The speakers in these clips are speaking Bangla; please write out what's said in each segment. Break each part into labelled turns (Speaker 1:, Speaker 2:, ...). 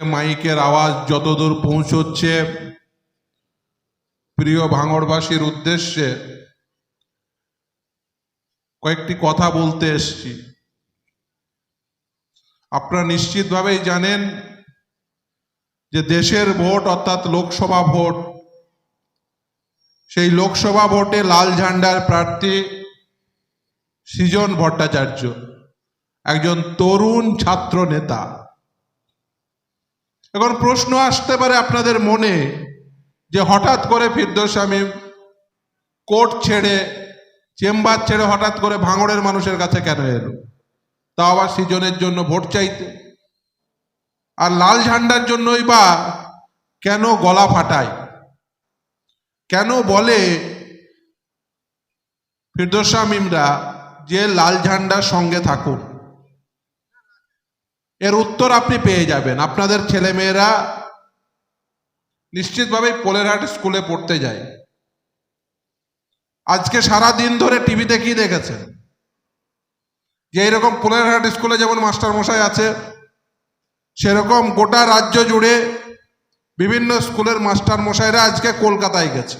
Speaker 1: মাইকের আওয়াজ যতদূর পৌঁছচ্ছে, প্রিয় ভাঙড়বাসীর উদ্দেশ্যে কয়েকটি কথা বলতে এসছি। আপনারা নিশ্চিতভাবেই জানেন যে দেশের ভোট, অর্থাৎ লোকসভা ভোট, সেই লোকসভা ভোটে লাল ঝান্ডার প্রার্থী সৃজন ভট্টাচার্য, একজন তরুণ ছাত্র নেতা এখন প্রশ্ন আসতে পারে আপনাদের মনে যে হঠাৎ করে ফিরদোস শামীম কোর্ট ছেড়ে, চেম্বার ছেড়ে হঠাৎ করে ভাঙড়ের মানুষের কাছে কেন এলো? তা আবার সৃজনের জন্য ভোট চাইতে। আর লাল ঝান্ডার জন্যই বা কেন গলা ফাটায়? কেন বলে ফিরদোস যে লাল ঝান্ডার সঙ্গে থাকুন? এর উত্তর আপনি পেয়ে যাবেন। আপনাদের ছেলেমেয়েরা নিশ্চিতভাবেই পোলেরহাট স্কুলে পড়তে যায়। আজকে সারা দিন ধরে টিভিতে কি দেখেছেন? যে এরকম পোলেরহাট স্কুলে যেমন মাস্টার মশাই আছে, সেরকম গোটা রাজ্য জুড়ে বিভিন্ন স্কুলের মাস্টার মশাইরা আজকে কলকাতায় গেছে।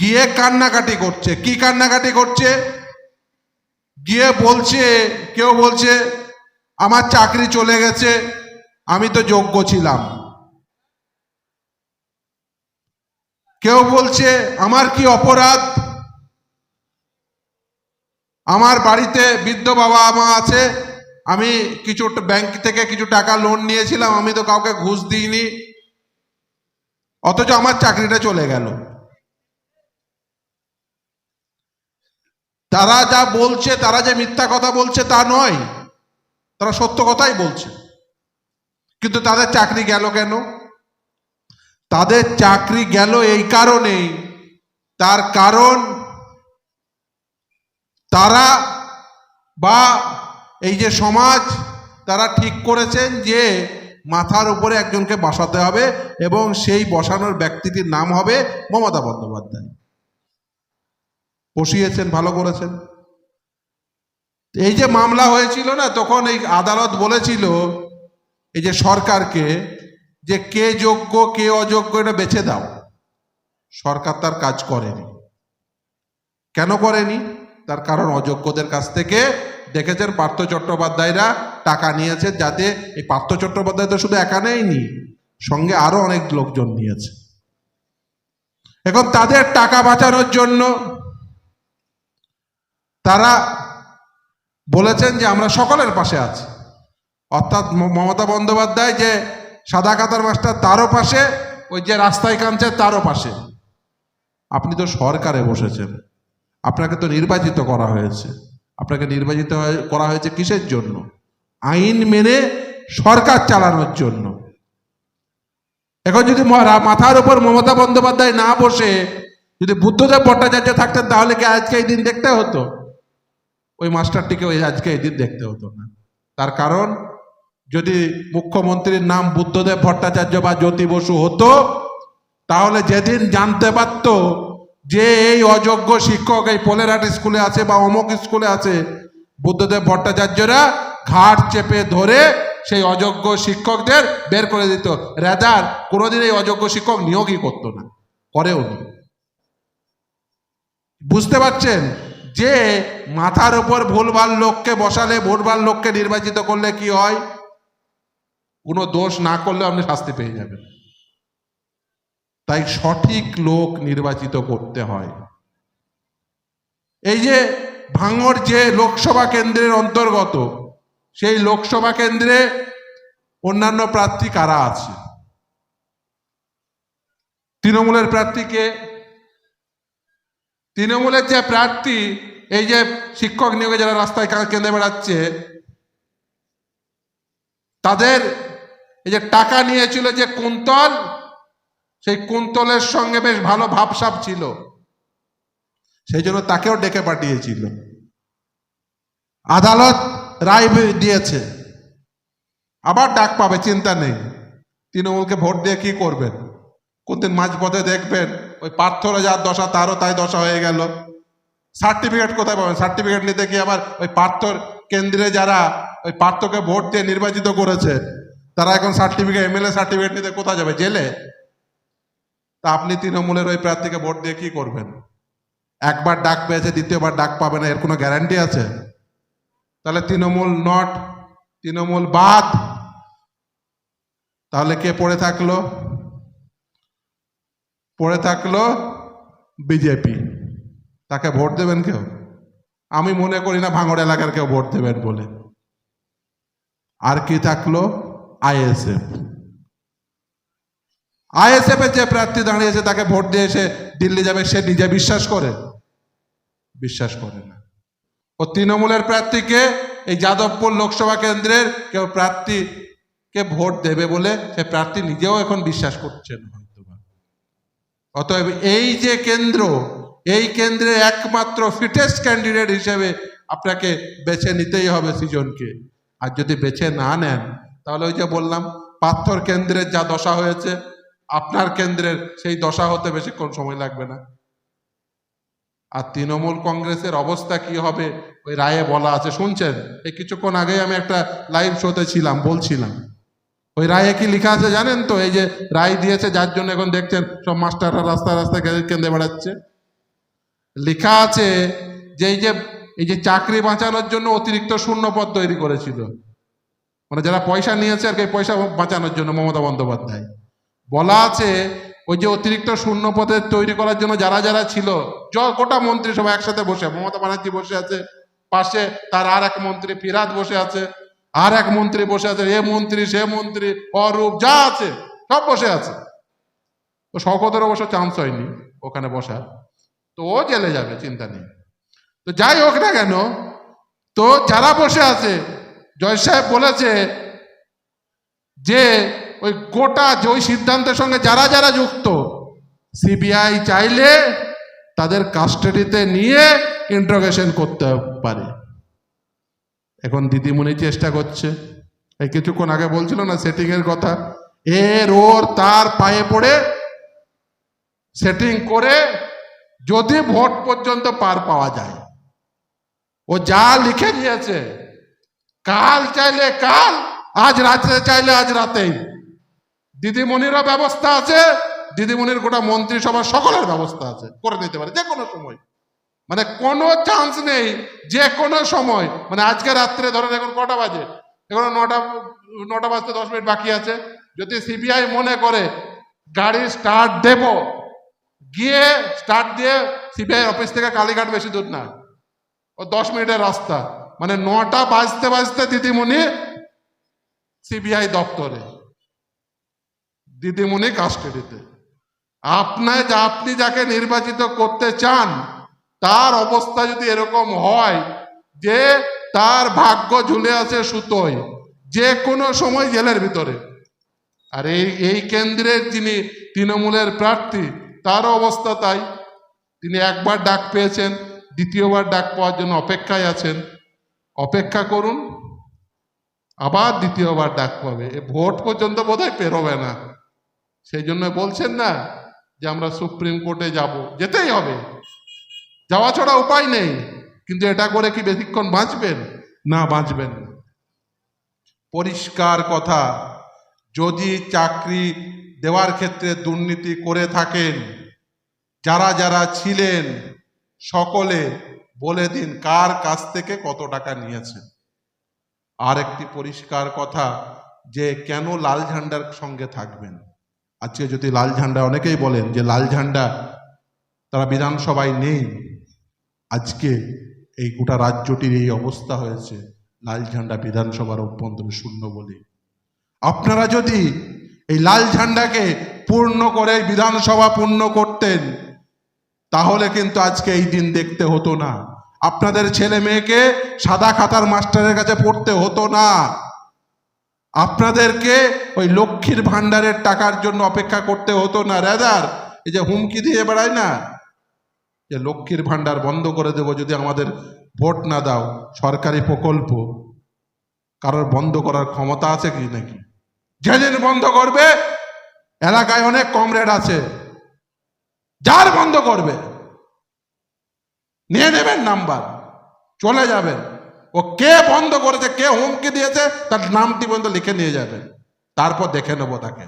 Speaker 1: গিয়ে কান্নাকাটি করছে। কি কান্নাকাটি করছে? গিয়ে বলছে, কেউ বলছে আমার চাকরি চলে গেছে, আমি তো যোগ্য ছিলাম। কেউ বলছে, আমার কি অপরাধ? আমার বাড়িতে বৃদ্ধ বাবা মা আছে, আমি কিছু ব্যাংক থেকে কিছু টাকা লোন নিয়েছিলাম, আমি তো কাউকে ঘুষ দিইনি। অথচ আমার চাকরিটা চলে গেল। তারা যা বলছে, তারা যে মিথ্যা কথা বলছে তা নয়। তারা সত্য কথাই বলছে। কিন্তু তাদের চাকরি গেল কেন? তাদের চাকরি গেল এই কারণেই। তার কারণ তারা বা এই যে সমাজ, তারা ঠিক করেছেন যে মাথার উপরে একজনকে বসাতে হবে এবং সেই বসানোর ব্যক্তিটির নাম হবে মমতা বন্দ্যোপাধ্যায়। বসিয়েছেন, ভালো করেছেন। এই যে মামলা হয়েছিল না, তখন এই আদালত বলেছিল, এই যে সরকারকে যে কে যোগ্য, কে অযোগ্য, এটা বেছে দাও। সরকার তার কাজ করেনি। কেন করেনি? তার কারণ অযোগ্যদের কাছ থেকে দেখেছেন পার্থ চট্টোপাধ্যায়রা টাকা নিয়েছে যাতে এই পার্থ চট্টোপাধ্যায় তো শুধু একা নেয়নি, সঙ্গে আরও অনেক লোকজন নিয়েছে। এখন তাদের টাকা বাঁচানোর জন্য তারা বলেছেন যে আমরা সকলের পাশে আছি। অর্থাৎ মমতা বন্দ্যোপাধ্যায় যে সাদা কাতার মাস্টার তারও পাশে, ওই যে রাস্তায় কামছে তারও পাশে। আপনি তো সরকারে বসেছেন। আপনাকে তো নির্বাচিত করা হয়েছে। আপনাকে নির্বাচিত করা হয়েছে কিসের জন্য? আইন মেনে সরকার চালানোর জন্য। এখন যদি মাথার উপর মমতা বন্দ্যোপাধ্যায় না বসে, যদি বুদ্ধদেব ভট্টাচার্য থাকতেন তাহলে কি আজকে এই দিন দেখতে হতো? ওই মাস্টারটিকে ওই আজকে এই দিন দেখতে হতো না। তার কারণ, যদি মুখ্যমন্ত্রীর নাম বুদ্ধদেব ভট্টাচার্য বা জ্যোতি বসু হতো, তাহলে যেদিন জানতে পারত যে এই অযোগ্য শিক্ষক এই পোলেরহাট স্কুলে আছে বা অমুক স্কুলে আছে, বুদ্ধদেব ভট্টাচার্যরা ঘাট চেপে ধরে সেই অযোগ্য শিক্ষকদের বের করে দিত। রেদার, কোনোদিন এই অযোগ্য শিক্ষক নিয়োগই করতো না, করেও বুঝতে পারছেন? যে মাথার উপর ভুলভাল লোককে বসালে, ভুলভাল লোককে নির্বাচিত করলে কি হয়? কোনো দোষ না করলেও আপনি শাস্তি পেয়ে যাবেন। তাই সঠিক লোক নির্বাচিত করতে হয়। এই যে ভাঙর যে লোকসভা কেন্দ্রের অন্তর্গত, সেই লোকসভা কেন্দ্রে অন্যান্য প্রার্থী কারা আছে? তৃণমূলের প্রার্থীকে তৃণমূলের যে প্রার্থী, এই যে শিক্ষক নিয়োগে যারা রাস্তায় কেঁদে বেড়াচ্ছে, তাদের এই যে টাকা নিয়েছিল যে কুন্তল, সেই কুন্তলের সঙ্গে বেশ ভালো ভাবসাব ছিল। সেই জন্য তাকেও ডেকে পাঠিয়েছিল। আদালত রায় দিয়েছে। আবার ডাক পাবে, চিন্তা নেই। তৃণমূলকে ভোট দিয়ে কি করবেন? কোনদিন মাঝপথে দেখবেন ওই পার্থরা যার দশা, তারও তাই দশা হয়ে গেল। সার্টিফিকেট কোথায় পাবেন? সার্টিফিকেট নিতে গিয়ে আবার ওই পার্থর কেন্দ্রে যারা ওই পার্থকে ভোট দিয়ে নির্বাচিত করেছে, তারা এখন সার্টিফিকেট এমএলএ সার্টিফিকেট নিতে কোথায় যাবে? জেলে? তা আপনি তৃণমূলের ওই প্রার্থীকে ভোট দিয়ে কি করবেন? একবার ডাক পেয়েছে, দ্বিতীয়বার ডাক পাবে না, এর কোনো গ্যারান্টি আছে? তাহলে তৃণমূল নট, তৃণমূল বাদ। তাহলে কে পড়ে থাকল? পড়ে থাকল বিজেপি। তাকে ভোট দেবেন কেউ? আমি মনে করি না ভাঙড় এলাকার কেউ ভোট দেবেন বলে। আর কি থাকল? আইএসএফ। আইএসএফ এর যে প্রার্থী দাঁড়িয়েছে, তাকে ভোট দিয়ে এসে দিল্লি যাবে, সে নিজে বিশ্বাস করে? বিশ্বাস করে না। ও তৃণমূলের প্রার্থীকে এই যাদবপুর লোকসভা কেন্দ্রের কেউ প্রার্থীকে ভোট দেবে বলে সে প্রার্থী নিজেও এখন বিশ্বাস করছেন বা। অতএব এই যে কেন্দ্র, এই কেন্দ্রে একমাত্র ফিটেস্ট ক্যান্ডিডেট হিসেবে আপনাকে বেছে নিতেই হবে সৃজনকে। আর যদি বেছে না নেন, তাহলে ওই যে বললাম, পাথর কেন্দ্রের যা দশা হয়েছে, আপনার কেন্দ্রের সেই দশা হতে বেশিক্ষণ সময় লাগবে না। আর তৃণমূল কংগ্রেসের অবস্থা কি হবে, ওই রায়ে বলা আছে। শুনছেন? এই কিছুক্ষণ আগেই আমি একটা লাইভ শোতে ছিলাম, বলছিলাম। ওই রায়ে কি লেখা আছে জানেন তো? এই যে রায় দিয়েছে, যার জন্য এখন দেখছেন সব মাস্টাররা রাস্তা রাস্তায় কেন্দ্রে বেড়াচ্ছে। লেখা আছে যে এই যে এই যে চাকরি বাঁচানোর জন্য অতিরিক্ত শূন্য পদ তৈরি করেছিল। মানে যারা পয়সা নিয়েছে আর কি, পয়সা বাঁচানোর জন্য মমতা বন্দ্যোপাধ্যায়। বলা আছে ওই যে অতিরিক্ত শূন্য পদে তৈরি করার জন্য যারা যারা ছিল য- গোটা মন্ত্রী সবাই একসাথে বসে মমতা ব্যানার্জি বসে আছে, পাশে তার আর এক মন্ত্রী ফিরাদ বসে আছে। আর এক মন্ত্রী বসে আছে, এ মন্ত্রী, সে মন্ত্রী, অরূপ, যা আছে, সব বসে আছে। তো শওকতের অবশ্য চান্স হয়নি ওখানে বসার। তো ও জেলে যাবে, চিন্তা নেই। তো যাই হোক না কেন, তো যারা বসে আছে জয় সাহেব বলেছে যে ওই গোটা যে ওই সিদ্ধান্তের সঙ্গে যারা যারা যুক্ত সিবিআই চাইলে তাদের কাস্টাডিতে নিয়ে ইন্টারোগেশন করতে পারে। এখন দিদিমণি চেষ্টা করছে। এই কিছুক্ষণ আগে বলছিল না সেটিং এর কথা? এর ওর তার পায়ে পড়ে সেটিং করে যদি ভোট পর্যন্ত পার পাওয়া যায়। ও যা লিখে দিয়েছে, কাল চাইলে কাল, আজ রাত্রে চাইলে আজ রাতেই। দিদিমণিরও ব্যবস্থা আছে, দিদিমণির গোটা মন্ত্রিসভার সকলের ব্যবস্থা আছে, করে নিতে পারে, যে কোনো সময়। মানে কোনো চান্স নেই, যে কোনো সময়। মানে আজকে রাত্রে ধরেন এখন কটা বাজে? এখন নটা নটা বাজতে দশ মিনিট বাকি আছে। যদি সিবিআই মনে করে, গাড়ি স্টার্ট দেব, গিয়ে স্টার্ট দিয়ে সিবিআই অফিস থেকে কালীঘাট বেশি দূর না। ও দশ মিনিটের রাস্তা। মানে নটা বাজতে বাজতে দিদিমণি সিবিআই দপ্তরে। দিদিমণি কাস্টাডিতে আপনার আপনি যাকে নির্বাচিত করতে চান তার অবস্থা যদি এরকম হয় যে তার ভাগ্য ঝুলে আছে সুতোয়, যে কোনো সময় জেলের ভিতরে। আর এই এই কেন্দ্রের যিনি তৃণমূলের প্রার্থী, তারও অবস্থা তাই। তিনি একবার ডাক পেয়েছেন, দ্বিতীয়বার ডাক পাওয়ার জন্য অপেক্ষায় আছেন। অপেক্ষা করুন, আবার দ্বিতীয়বার ডাক পাবে। এ ভোট পর্যন্ত বোধহয় পেরোবে না। সেই জন্য বলছেন না যে আমরা সুপ্রিম কোর্টে যাব, যেতেই হবে। যাওয়া ছাড়া উপায় নেই। কিন্তু এটা করে কি বেশিক্ষণ বাঁচবেন? না, বাঁচবেন পরিষ্কার কথা, যদি চাকরি দেওয়ার ক্ষেত্রে দুর্নীতি করে থাকেন, যারা যারা ছিলেন, সকলে বলে দিন কার কাছ থেকে কত টাকা নিয়েছেন। আর একটি পরিষ্কার কথা, যে কেন লাল ঝান্ডার সঙ্গে থাকবেন? আজকে যদি লাল ঝান্ডা অনেকেই বলেন যে লাল ঝান্ডা, তারা বিধানসভায় নেই। আজকে এই গোটা রাজ্যটির এই অবস্থা হয়েছে লাল ঝান্ডা বিধানসভার অভ্যন্তরে শূন্য বলে। আপনারা যদি এই লাল ঝান্ডাকে পূর্ণ করে বিধানসভা পূর্ণ করতেন, তাহলে কিন্তু আজকে এই দিন দেখতে হতো না। আপনাদের ছেলে মেয়েকে সাদা খাতার মাস্টারের কাছে পড়তে হতো না। আপনাদেরকে ওই লক্ষ্মীর ভান্ডারের টাকার জন্য অপেক্ষা করতে হতো না। রেদার এই যে হুমকি দিয়ে বেড়ায় না? যে লক্ষ্মীর ভান্ডার বন্ধ করে দেব যদি আমাদের ভোট না দাও, সরকারি প্রকল্প। কারোর বন্ধ করার ক্ষমতা আছে কি নাকি? যেদিন বন্ধ করবে, এলাকায় অনেক কমরেড আছে। যার বন্ধ করবে, নিয়ে নেবেন নাম্বার, চলে যাবেন। ও কে বন্ধ করেছে, কে হুমকি দিয়েছে, তার নামটি পর্যন্ত লিখে নিয়ে যাবেন। তারপর দেখে নেব তাকে।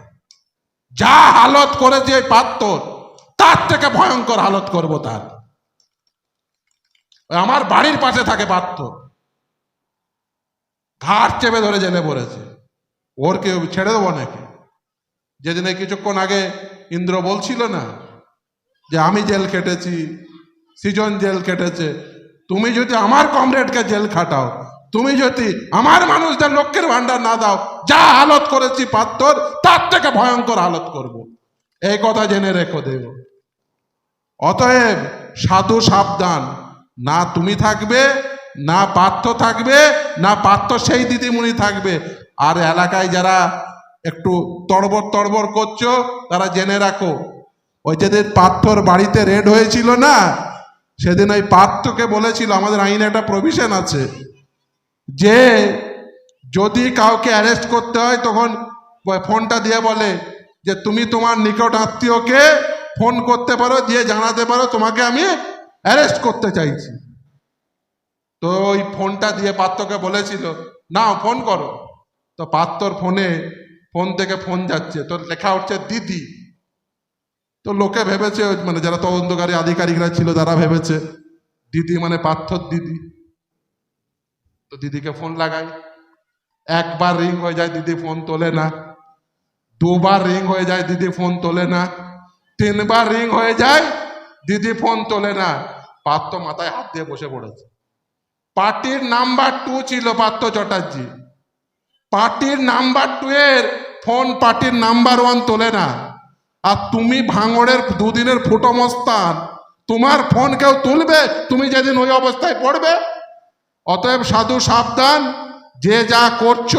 Speaker 1: যা হালত করেছে পাত্তর। তার থেকে ভয়ঙ্কর হালত করব তার। আমার বাড়ির পাশে থাকে পাত্র। ঘাট চেপে ধরে জেলে পড়েছে। ওর কেউ ছেড়ে দেবো নাকি? যেদিনে কিছুক্ষণ আগে ইন্দ্র বলছিল না যে আমি জেল কেটেছি সৃজন জেল কেটেছে তুমি যদি আমার কমরেডকে জেল খাটাও, তুমি যদি আমার মানুষদের লক্ষ্যের ভান্ডার না দাও, যা হালত করেছি পাত্তর তার থেকে ভয়ঙ্কর হালত করব। এই কথা জেনে রেখো দেব। অতএব সাধু সাবধান। না তুমি থাকবে, না পাত্র থাকবে, না পাত্র সেই দিদিমণি থাকবে। আর এলাকায় যারা একটু তড়বড় তড়বড় করছ, তারা জেনে রাখো, ওই যেদিন পাত্রর বাড়িতে রেড হয়েছিল না, সেদিন ওই পাত্রকে বলেছিল, আমাদের আইনে একটা প্রভিশন আছে, যে যদি কাউকে অ্যারেস্ট করতে হয়, তখন ফোনটা দিয়ে বলে যে, তুমি তোমার নিকট আত্মীয়কে ফোন করতে পারো দিয়ে জানাতে পারো, তোমাকে আমি অ্যারেস্ট করতে চাইছি। তো ওই ফোনটা দিয়ে পাত্রকে বলেছিল না ফোন করো। তো পাত্রর ফোনে, ফোন থেকে ফোন যাচ্ছে। তো লেখা হচ্ছে দিদি। তো লোকে ভেবেছে মানে যারা তদন্তকারী আধিকারিকরা ছিল, তারা ভেবেছে, দিদি মানে পার্থর দিদি। তো দিদিকে ফোন লাগাই। একবার রিং হয়ে যায়, দিদি ফোন তোলে না। দুবার রিং হয়ে যায়, দিদি ফোন তোলে না। তিনবার রিং হয়ে যায়, দিদি ফোন তোলে না। পার্থ মাথায় হাত দিয়ে বসে পড়েছে। পার্টির নাম্বার টু ছিল পার্থ চ্যাটার্জি। পার্টির নাম্বার টু এর ফোন পার্টির নাম্বার ওয়ান তোলে না। আর তুমি ভাঙড়ের দুদিনের ফুটো মস্তান, তোমার ফোন কেউ তুলবে? তুমি যেদিন ওই অবস্থায় পড়বে? অতএব সাধু সাবধান, যে যা করছ,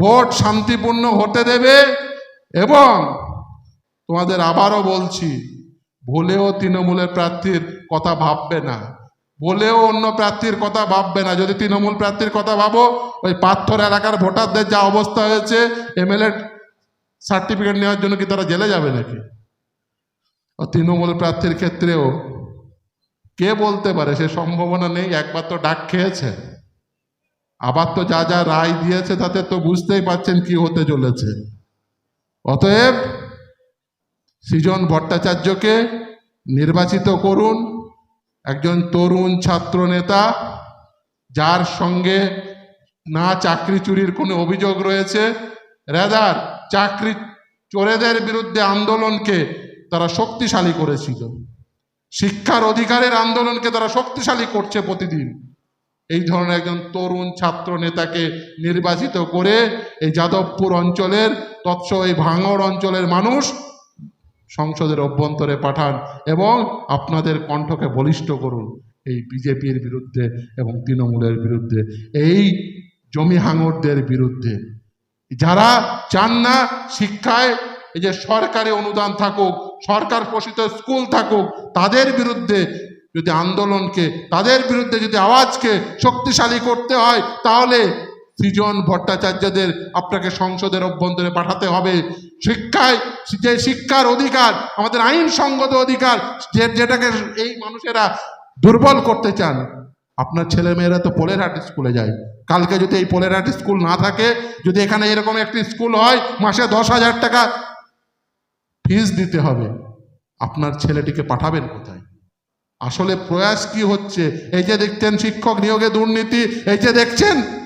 Speaker 1: ভোট শান্তিপূর্ণ হতে দেবে এবং তোমাদের আবারও বলছি, ভুলেও তৃণমূলের প্রার্থীর কথা ভাববে না। বলেও অন্য প্রার্থীর কথা ভাববে না। যদি তৃণমূল প্রার্থীর কথা ভাবো, ওই পাথর এলাকার ভোটারদের যা অবস্থা হয়েছে, এমএলএ সার্টিফিকেট নেওয়ার জন্য কি তারা জেলে যাবে নাকি? তৃণমূল প্রার্থীর ক্ষেত্রেও কে বলতে পারে? সে সম্ভাবনা নেই, একবার তো ডাক খেয়েছে। আবার তো যা যা রায় দিয়েছে, তাতে তো বুঝতেই পারছেন কি হতে চলেছে। অতএব সৃজন ভট্টাচার্যকে নির্বাচিত করুন একজন তরুণ ছাত্র নেতা, যার সঙ্গে না চাকরি চুরির কোনো অভিযোগ রয়েছে। রেদার চাকরি চোরেদের বিরুদ্ধে আন্দোলনকে তারা শক্তিশালী করেছিল। শিক্ষার অধিকারের আন্দোলনকে তারা শক্তিশালী করছে প্রতিদিন। এই ধরনের একজন তরুণ ছাত্র নেতাকে নির্বাচিত করে এই যাদবপুর অঞ্চলের তৎস এই ভাঙড় অঞ্চলের মানুষ সংসদের অভ্যন্তরে পাঠান এবং আপনাদের কণ্ঠকে বলিষ্ঠ করুন। এই বিজেপির বিরুদ্ধে এবং তৃণমূলের বিরুদ্ধে, এই জমি হাঙরদের বিরুদ্ধে। যারা চান না শিক্ষায় এই যে সরকারি অনুদান থাকুক, সরকার পোষিত স্কুল থাকুক, তাদের বিরুদ্ধে যদি আন্দোলনকে, তাদের বিরুদ্ধে যদি আওয়াজকে শক্তিশালী করতে হয়, তাহলে সৃজন ভট্টাচার্যদের আপনাকে সংসদের অভ্যন্তরে পাঠাতে হবে। শিক্ষায়, যে শিক্ষার অধিকার, আমাদের আইনসঙ্গত অধিকার, যে যেটাকে এই মানুষেরা দুর্বল করতে চান। আপনার ছেলে মেয়েরা তো পোলেরহাট স্কুলে যায়। কালকে যদি এই পোলেরহাট স্কুল না থাকে, যদি এখানে এরকম একটি স্কুল হয়, মাসে দশ হাজার টাকা ফিস দিতে হবে। আপনার ছেলেটিকে পাঠাবেন কোথায়? আসলে প্রয়াস কি হচ্ছে? এই যে দেখছেন শিক্ষক নিয়োগে দুর্নীতি, এই যে দেখছেন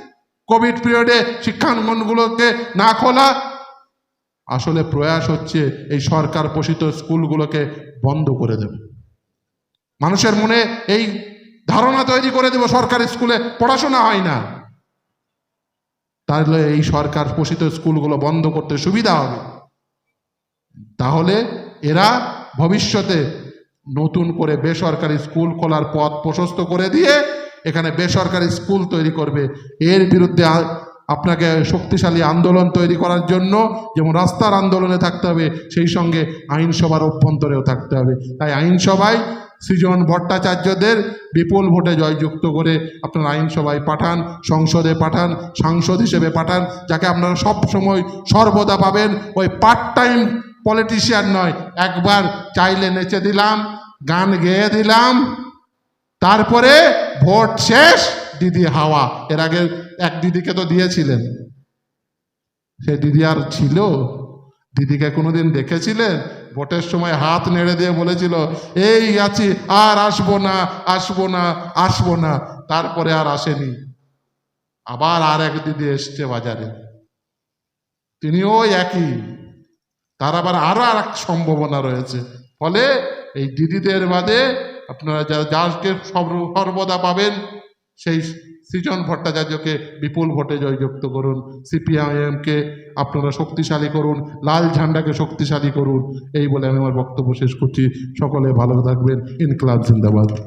Speaker 1: কোভিড পিরিয়ডে শিক্ষাঙ্গনগুলোকে না খোলা। আসলে প্রয়াস হচ্ছে এই সরকার পোষিত স্কুলগুলোকে বন্ধ করে দেবে। মানুষের মনে এই ধারণা তৈরি করে দেব, সরকারি স্কুলে পড়াশোনা হয় না। তাহলে এই সরকার পোষিত স্কুলগুলো বন্ধ করতে সুবিধা হবে। তাহলে এরা ভবিষ্যতে নতুন করে বেসরকারি স্কুল খোলার পথ প্রশস্ত করে দিয়ে এখানে বেসরকারি স্কুল তৈরি করবে। এর বিরুদ্ধে আপনাকে শক্তিশালী আন্দোলন তৈরি করার জন্য যেমন রাস্তার আন্দোলনে থাকতে হবে, সেই সঙ্গে আইনসভার অভ্যন্তরেও থাকতে হবে। তাই আইনসভায় সৃজন ভট্টাচার্যদের বিপুল ভোটে জয়যুক্ত করে আপনারা আইনসভায় পাঠান, সংসদে পাঠান, সাংসদ হিসেবে পাঠান, যাকে আপনারা সব সময় সর্বদা পাবেন। ওই পার্ট টাইম পলিটিশিয়ান নয়, একবার চাইলে নেচে দিলাম, গান গেয়ে দিলাম তারপরে ভোট শেষ, দিদি হাওয়া। এর আগে এক দিদিকে তো দিয়েছিলেন।
Speaker 2: সে দিদি আর ছিল। দিদিকে কোনোদিন দেখেছিলেন? ভোটের সময় হাত নেড়ে দিয়ে বলেছিল, এই আছি, আর আসব না আসব না আসব না। তারপরে আর আসেনি। আবার আর এক দিদি এসছে বাজারে। তিনিও একই। তার আবার আরও আর এক সম্ভাবনা রয়েছে। ফলে এই দিদিদের বাদে আপনারা যারা যাকে সর্বদা পাবেন, সেই সৃজন ভট্টাচার্যকে বিপুল ভোটে জয়যুক্ত করুন, সিপিআইএমকে আপনারা শক্তিশালী করুন, লাল ঝান্ডাকে শক্তিশালী করুন, এই বলে আমি আমার বক্তব্য শেষ করছি। সকলে ভালো থাকবেন। ইনকলাব জিন্দাবাদ।